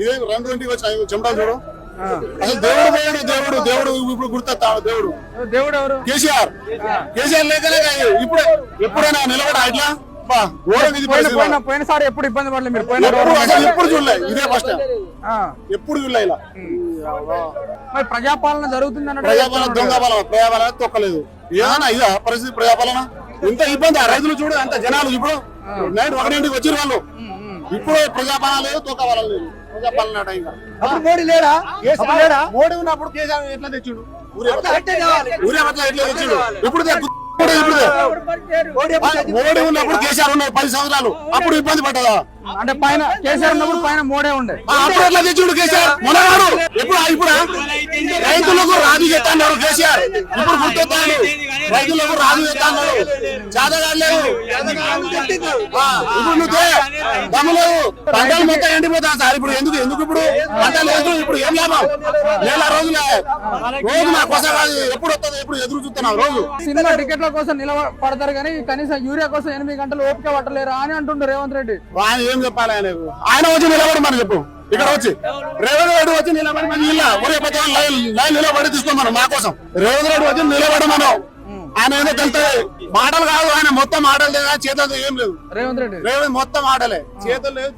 ఇదే రెండు ఇంటికి వచ్చి చెమటా చూడు. అసలు దేవుడు పోయాడు దేవుడు దేవుడు ఇప్పుడు గుర్తొస్తాడు దేవుడు. దేవుడు ఎవరు? కేసీఆర్. కేసీఆర్ లేకనే. ఇప్పుడు ఎప్పుడైనా నిలబడా ఇట్లా పోయినసారి ఎప్పుడు ఇబ్బంది పడలేదు మీరు? పోయిన ఎప్పుడు అసలు ఎప్పుడు చూడలే ఇదే ఫస్ట్. ఎప్పుడు చూడలే ఇలా. మరి ప్రజాపాలన జరుగుతుంది ప్రజాపాలన దొంగ పాలన ప్రజాపాలన తొక్కలేదు. ఏదైనా ఇదా పరిస్థితి ప్రజాపాలన? ఇంత ఇబ్బంది ఆ రైతులు చూడు అంత జనాలు ఇప్పుడు నైట్ ఒకటింటికి వచ్చిన వాళ్ళు. ఇప్పుడు ప్రజాపాలన లేదు తొక్క పాలన లేదు. ప్రజాపాలన టైం అప్పుడు మోడీ లేడా? అప్పుడు లేడా? మోడీ ఉన్నప్పుడు కేసీఆర్ ఎట్లా తెచ్చిండు? ఊరే పట్ల ఊరే పట్ల ఎట్లా తెచ్చిండు? ఇప్పుడు దే- ఇప్పుడు ఇప్పుడు దే. మోడీ ఉన్నప్పుడు కేసీఆర్ ఉన్నాయి పది సంవత్సరాలు. అప్పుడు ఇబ్బంది పడ్డదా? అంటే పైన కేసీఆర్ ఉన్నప్పుడు పైన మోడే ఉండే. ఆ, అప్పుడు ఎట్లా తెచ్చిండు కేసీఆర్? మొన్నగాడు ఎప్పుడు ఇప్పుడు రైతులకు రాజు గుర్తొస్తాడు రైతులకు రాజు చెప్తాడు చాదగాడు లేదు ఆ, ఇప్పుడు నువ్వు తే. దమ్ము లేదు పంటలు మొత్తం ఎండిపోతా సార్. ఇప్పుడు ఎందుకు ఎందుకు ఇప్పుడు? పంట లేదు ఇప్పుడు ఏం లాభం? నెల రోజులే రోజు నా కోసం కాదు. ఎప్పుడు వస్తుంది ఎప్పుడు ఎదురు చూస్తున్నావు రోజు? సినిమా టికెట్ల కోసం నిలబడతారు కానీ కనీసం యూరియా కోసం ఎనిమిది గంటలు ఓపిక పట్టలేరా అని అంటుండ్రు రేవంత్ రెడ్డి. ఆయన ఏం చెప్పాలి ఆయనకు? ఆయన వచ్చి నిలబడమని చెప్పు. ఇక్కడ వచ్చి. రేవంత్ రెడ్డి వచ్చి నిలబడమని ఇలా ఒరే పెద్ద లైన్ లైన్ నిలబడి తీసుకోమను మా కోసం. రేవంత్ రెడ్డి వచ్చి నిలబడమను. ఆయన ఏదో తెలుస్తుంది? మాటలు కాదు ఆయన మొత్తం మాటలు లేదా? చేతులతో ఏం లేదు. రేవంత్ రెడ్డి. రేవంత్ మొత్తం ఆటలే చేతులు లేదు.